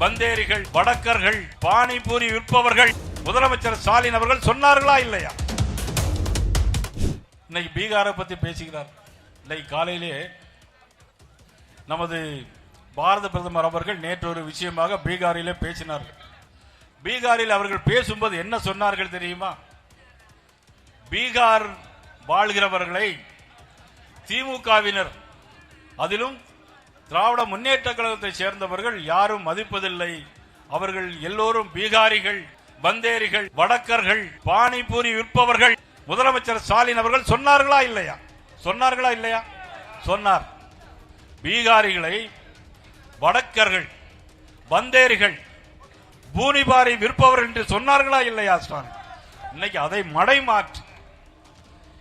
பந்தேரிகள் வடக்கர்கள் பானிபூரி விற்பவர்கள் முதலமைச்சர் ஸ்டாலின் அவர்கள் சொன்னார்களா இல்லையா? இன்னைக்கு பீகாரை பத்தி பேசுகிறார் இன்னைக்கு காலையிலே நமது பாரத பிரதமர் அவர்கள் நேற்று ஒரு விஷயமாக பீகாரிலே பேசினார்கள். பீகாரில் அவர்கள் பேசும்போது என்ன சொன்னார்கள் தெரியுமா? பீகார் வாழ்கிறவர்களை திமுகவினர் அதிலும் திராவிட முன்னேற்ற கழகத்தை சேர்ந்தவர்கள் யாரும் மதிப்பதில்லை. அவர்கள் எல்லோரும் பீகாரிகள் பந்தேரிகள் வடக்கர்கள் பானிபூரி விற்பவர்கள். முதலமைச்சர் ஸ்டாலின் அவர்கள் சொன்னார்களா இல்லையா? சொன்னார்களா இல்லையா? சொன்னார். பீகாரிகளை வடக்கர்கள் பந்தேரிகள் பூனிபாரி விற்பவர் என்று சொன்னார்களா இல்லையா ஸ்டாலின்? இன்னைக்கு அதை மடை மாற்றி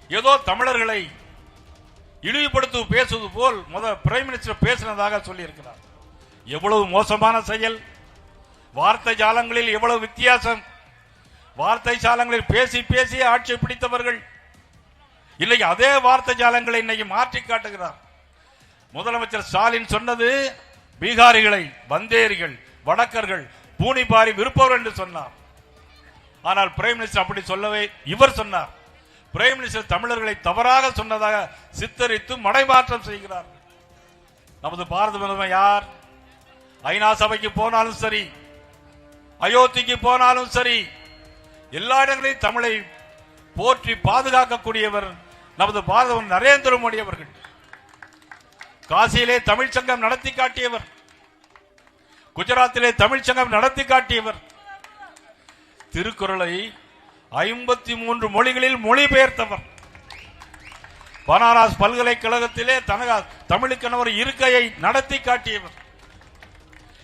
ஏதோ தமிழர்களை இழிவுபடுத்து பேசுவது போல் முத பிரைம் மினிஸ்டர் பேசினதாக சொல்லியிருக்கிறார். எவ்வளவு மோசமான செயல். வார்த்தை ஜாலங்களில் எவ்வளவு வித்தியாசம். வார்த்தை ஜாலங்களில் பேசி பேசி ஆட்சி பிடித்தவர்கள். இன்னைக்கு அதே வார்த்தை ஜாலங்களை இன்னைக்கு மாற்றி காட்டுகிறார். முதலமைச்சர் ஸ்டாலின் சொன்னது பீகாரிகளை வந்தேரிகள் வடக்கர்கள் பூனிபாரி விருப்பவர் என்று சொன்னார். ஆனால் பிரைம் மினிஸ்டர் அப்படி சொல்லவே இவர் சொன்னார். பிரைம் மினிஸ்டர் தமிழர்களை தவறாக சொன்னதாக சித்தரித்து மடைமாற்றம் செய்கிறார் நமது பாரத பிரதமர் யார்? ஐநா சபைக்கு போனாலும் சரி அயோத்திக்கு போனாலும் சரி எல்லா இடங்களிலும் தமிழை போற்றி பாதுகாக்கக்கூடியவர் நமது பாரத நரேந்திர மோடி அவர்கள். காசியிலே தமிழ் சங்கம் நடத்தி காட்டியவர். குஜராத்திலே தமிழ் சங்கம் நடத்தி காட்டியவர். திருக்குறளை ஐம்பத்தி மூன்று மொழிகளில் மொழிபெயர்த்தவர். பனாரஸ் பல்கலைக்கழகத்திலே தனகா தமிழுக்கான ஒரு இருக்கையை நடத்தி காட்டியவர்.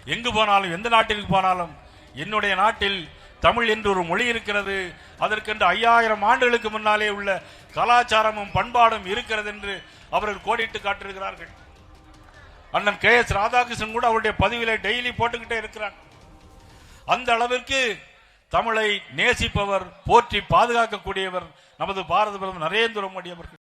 எங்கு போனாலும் எந்த நாட்டிற்கு போனாலும் என்னுடைய நாட்டில் தமிழ் என்று ஒரு மொழி இருக்கிறது. அதற்கென்று ஐயாயிரம் ஆண்டுகளுக்கு முன்னாலே உள்ள கலாச்சாரமும் பண்பாடும் இருக்கிறது என்று அவர்கள் கோடிட்டு காட்டியிருக்கிறார்கள். அண்ணன் கே எஸ் ராதாகிருஷ்ணன் கூட அவருடைய பதிவில டெய்லி போட்டுக்கிட்டே இருக்கிறார். அந்த அளவிற்கு தமிழை நேசிப்பவர் போற்றி பாதுகாக்கக்கூடியவர் நமது பாரத பிரதமர் நரேந்திர மோடி அவர்கள்.